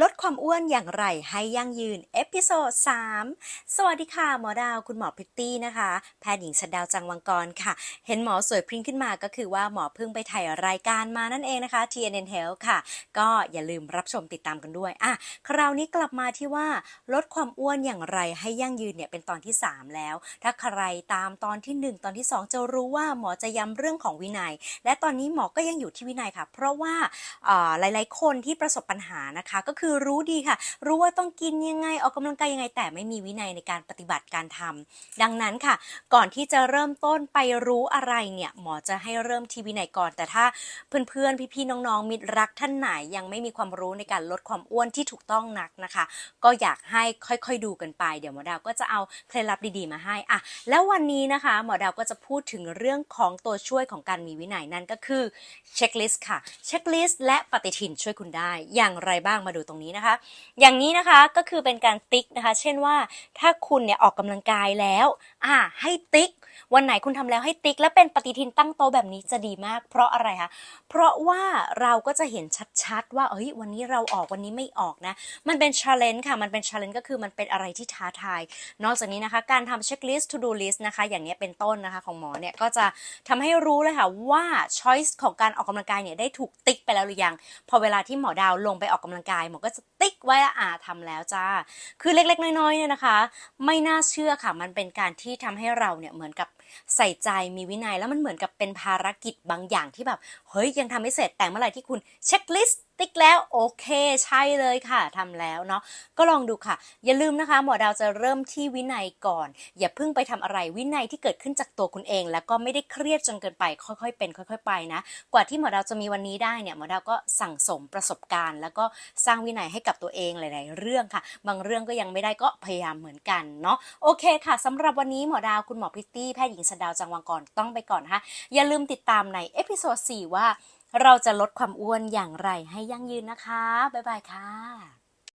ลดความอ้วนอย่างไรให้ยั่งยืน เอพิโซด 3 สวัสดีค่ะ หมอดาวคุณหมอพิตตี้นะคะ แพทย์หญิงชดาวจังวังกรค่ะ เห็นหมอสวยพริ้งขึ้นมาก็คือว่าหมอเพิ่งไปถ่ายรายการมานั่นเองนะคะ TNN Health ค่ะ ก็อย่าลืมรับชมติดตามกันด้วย อะ คราวนี้กลับมาที่ว่า ลดความอ้วนอย่างไรให้ยั่งยืนเนี่ยเป็นตอนที่ 3 แล้ว ถ้าใครตามตอนที่ 1 ตอนที่ 2 จะรู้ว่าหมอจะย้ำเรื่องของวินัย และตอนนี้หมอก็ยังอยู่ที่วินัยค่ะ เพราะว่าอ่าหลาย ๆ คนที่ประสบปัญหานะคะก็คือือรู้ดีค่ะ รู้ว่าต้องกินยังไงออกกำลังกายยังไง แต่ไม่มีวินัยในการปฏิบัติการทำดังนั้นค่ะ ก่อนที่จะเริ่มต้นไปรู้อะไรเนี่ยหมอจะให้เริ่มที่วินัยก่อน แต่ถ้าเพื่อนๆ พี่ๆ น้องๆ มิตรรักท่านไหนยังไม่มีความรู้ในการลดความอ้วนที่ถูกต้องนักนะคะ ก็อยากให้ค่อยๆ ดูกันไป เดี๋ยวหมอดาวก็จะเอาเคล็ดลับดีๆ มาให้อะแล้ววันนี้นะคะหมอดาวก็จะพูดถึงเรื่องของตัวช่วยของการมีวินัยนั่นก็คือเช็คลิสต์ค่ะเช็คลิสต์และปฏิทินช่วยคุณได้ อย่างไรบ้างมาดูตรงนี้นะคะ อย่างนี้นะคะก็คือเป็นการติ๊กนะคะ เช่นว่าถ้าคุณเนี่ยออกกำลังกายแล้วอ่าให้ติ๊ก วันไหนคุณทำแล้วให้ติ๊ก และเป็นปฏิทินตั้งโต๊ะแบบนี้จะดีมาก เพราะอะไรคะเพราะว่าเราก็จะเห็นชัดๆ ว่าเอ้ยวันนี้เราออกวันนี้ไม่ออกนะ มันเป็น challenge ค่ะมันเป็น challenge ก็คือมันเป็นอะไรที่ท้าทาย นอกจากนี้นะคะ การทำ checklist to do list นะคะ อย่างนี้ยเป็นต้นนะคะของหมอเนี่ยก็จะทำให้รู้เลยค่ะว่า choice ของการออกกำลังกายเนี่ยได้ถูกติ๊กไปแล้วหรือยัง พอเวลาที่หมอดาวลงไปออกกำลังกายหมอก็จะติ๊กไว้ว่าอ่าทำแล้วจ้า คือเล็กๆ น้อยๆเนี่ยนะคะ ไม่น่าเชื่อค่ะ มันเป็นการที่ทำให้เราเนี่ยเหมือนกับใส่ใจมีวินัย แล้วมันเหมือนกับเป็นภารกิจบางอย่างที่แบบ เฮ้ยยังทำไม่เสร็จแต่เมื่อไหร่ที่คุณเช็คลิสต์ ติ๊กแล้วโอเคใช่เลยค่ะทำแล้วเนาะก็ลองดูค่ะ อย่าลืมนะคะ หมอดาวจะเริ่มที่วินัยก่อน อย่าเพิ่งไปทำอะไรวินัยที่เกิดขึ้นจากตัวคุณเอง แล้วก็ไม่ได้เครียดจนเกินไป ค่อยๆ เป็น ค่อย ๆ ไปนะ กว่าที่หมอดาวจะมีวันนี้ได้เนี่ยหมอดาวก็สั่งสมประสบการณ์ แล้วก็สร้างวินัยให้กับตัวเองหลาย ๆ เรื่องค่ะ บางเรื่องก็ยังไม่ได้ก็พยายามเหมือนกันเนาะโอเคค่ะสำหรับวันนี้หมอดาวคุณหมอพิตตี้แพทย์หญิงสดาวจังวังกรต้องไปก่อนนะคะอย่าลืมติดตามในเอพิโซด4ว่า เราจะลดความอ้วนอย่างไรให้ยั่งยืนนะคะ บ๊ายบายค่ะ